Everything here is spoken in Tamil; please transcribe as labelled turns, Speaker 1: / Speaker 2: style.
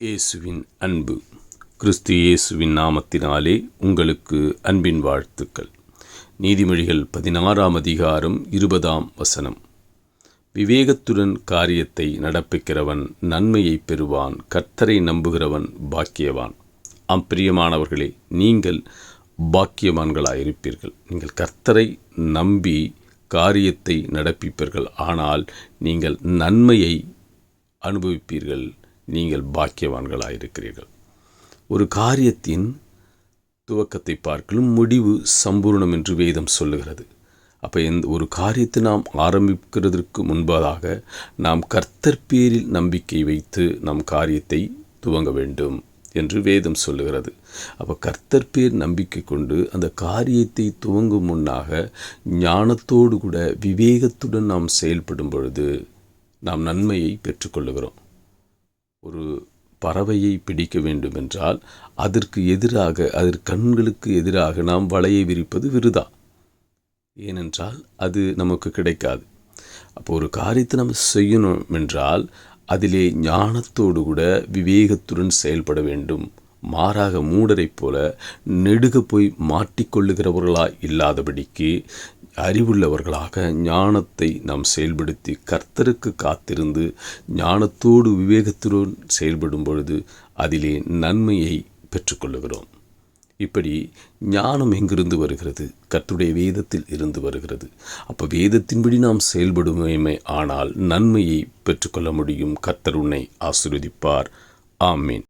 Speaker 1: இயேசுவின் அன்பு. கிறிஸ்து இயேசுவின் நாமத்தினாலே உங்களுக்கு அன்பின் வாழ்த்துக்கள். நீதிமொழிகள் பதினாறாம் அதிகாரம் இருபதாம் வசனம். விவேகத்துடன் காரியத்தை நடப்பிக்கிறவன் நன்மையை பெறுவான் கர்த்தரை நம்புகிறவன் பாக்கியவான். ஆம் பிரியமானவர்களே நீங்கள் பாக்கியவான்களாயிருப்பீர்கள். நீங்கள் கர்த்தரை நம்பி காரியத்தை நடப்பிப்பீர்கள். ஆனால் நீங்கள் நன்மையை அனுபவிப்பீர்கள். நீங்கள் பாக்கியவான்களாயிருக்கிறீர்கள். ஒரு காரியத்தின் துவக்கத்தை பார்க்கலும் முடிவு சம்பூர்ணம் என்று வேதம் சொல்லுகிறது. அப்போ எந்த ஒரு காரியத்தை நாம் ஆரம்பிக்கிறதற்கு முன்பதாக நாம் கர்த்தர் பேரில் நம்பிக்கை வைத்து நம் காரியத்தை துவங்க வேண்டும் என்று வேதம் சொல்லுகிறது. அப்போ கர்த்தர் பேர் நம்பிக்கை கொண்டு அந்த காரியத்தை துவங்கும் முன்னாக ஞானத்தோடு கூட விவேகத்துடன் நாம் செயல்படும் பொழுது நாம் நன்மையை பெற்றுக்கொள்ளுகிறோம். ஒரு பறவையை பிடிக்க வேண்டுமென்றால் அதற்கு எதிராக அதற்கு கண்களுக்கு எதிராக நாம் வலையை விரிப்பது விருதா? ஏனென்றால் அது நமக்கு கிடைக்காது. அப்போ ஒரு காரியத்தை நம்ம செய்யணும் என்றால் அதிலே ஞானத்தோடு கூட விவேகத்துடன் செயல்பட வேண்டும். மாறாக மூடரைப் போல நெடுக போய் மாட்டிக்கொள்ளுகிறவர்களாய் இல்லாதபடிக்கு அறிவுள்ளவர்களாக ஞானத்தை நாம் செயல்படுத்தி கர்த்தருக்கு காத்திருந்து ஞானத்தோடு விவேகத்துடன் செயல்படும் பொழுது அதிலே நன்மையை பெற்றுக்கொள்ளுகிறோம். இப்படி ஞானம் எங்கிருந்து வருகிறது? கர்த்துடைய வேதத்தில் இருந்து வருகிறது. அப்போ வேதத்தின்படி நாம் செயல்படுமே ஆனால் நன்மையை பெற்றுக்கொள்ள முடியும். கர்த்தர் உன்னை ஆசிர்வதிப்பார். ஆமீன்.